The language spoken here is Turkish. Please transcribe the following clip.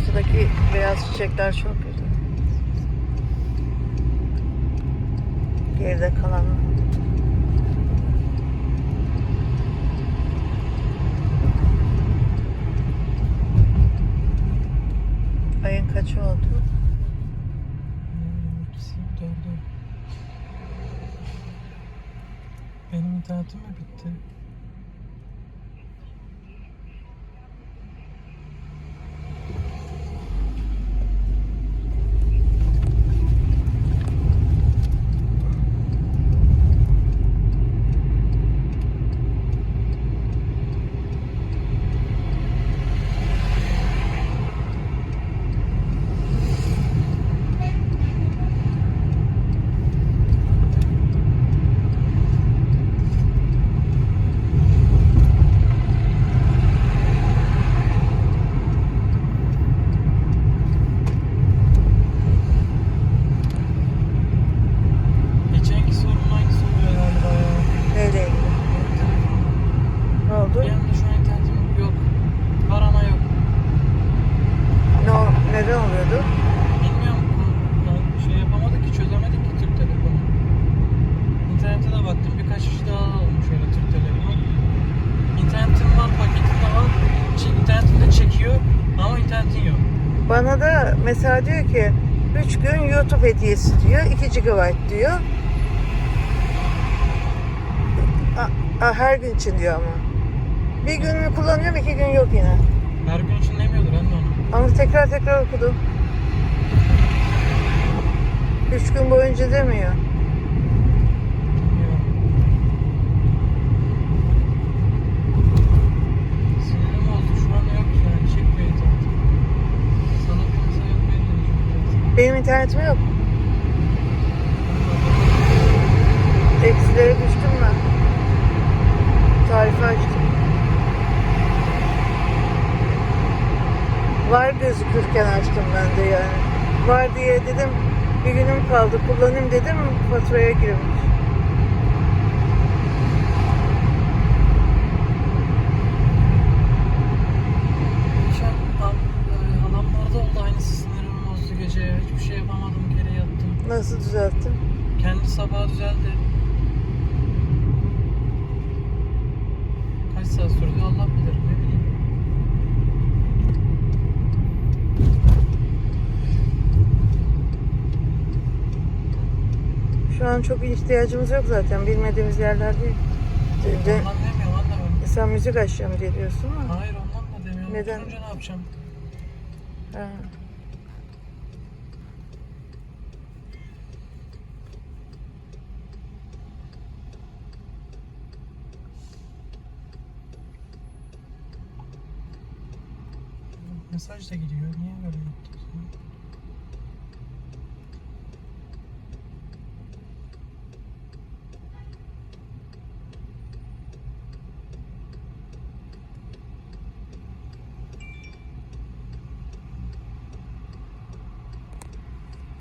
ortadaki beyaz çiçekler çok güzel. Geride kalan. Ayın kaçı oldu? Benim internetim mi bitti? Geçenki sorunun aynısı oluyor galiba ya. Neyle ilgili? Ne oldu? Bir anda şu an internetim yok. Var ama yok. Ne, ol- neden oluyordu? Bilmiyorum. Yani şey yapamadık ki çözemedik ki Türk Telekom'u. İnternete de baktım birkaç kişi daha almış öyle Türk Telekom'u. İnternetin var paketin de var. Ç- İnternetin de çekiyor ama internetin yok. Bana da mesela diyor ki 3 gün YouTube hediyesi diyor. 2 GB diyor. A- a- her gün için diyor ama. Bir gününü kullanıyorum, iki gün yok yine. Her gün için demiyordur anne onu. Ama tekrar tekrar okudum. Üç gün boyunca demiyor. Biraz. Benim internetim yok. Eksilere düştüm ben. Tarifi açtım. Var gözükürken açtım ben de yani. Var diye dedim bir günüm kaldı kullanayım dedim faturaya girmiş. Hiçbir şey yapamadım. Geri yattım. Nasıl düzelttin? Kendi sabah düzeldi. Kaç saat sürdü Allah bilir ne bileyim. Şu an çok ihtiyacımız yok zaten bilmediğimiz yerler değil. De- de- Ondan demiyorum sen müzik açacağım diye diyorsun ama. Hayır ondan da demiyorum. Neden? Oturunca ne yapacağım? Ha. Mesaj da gidiyor. Niye böyle yaptın?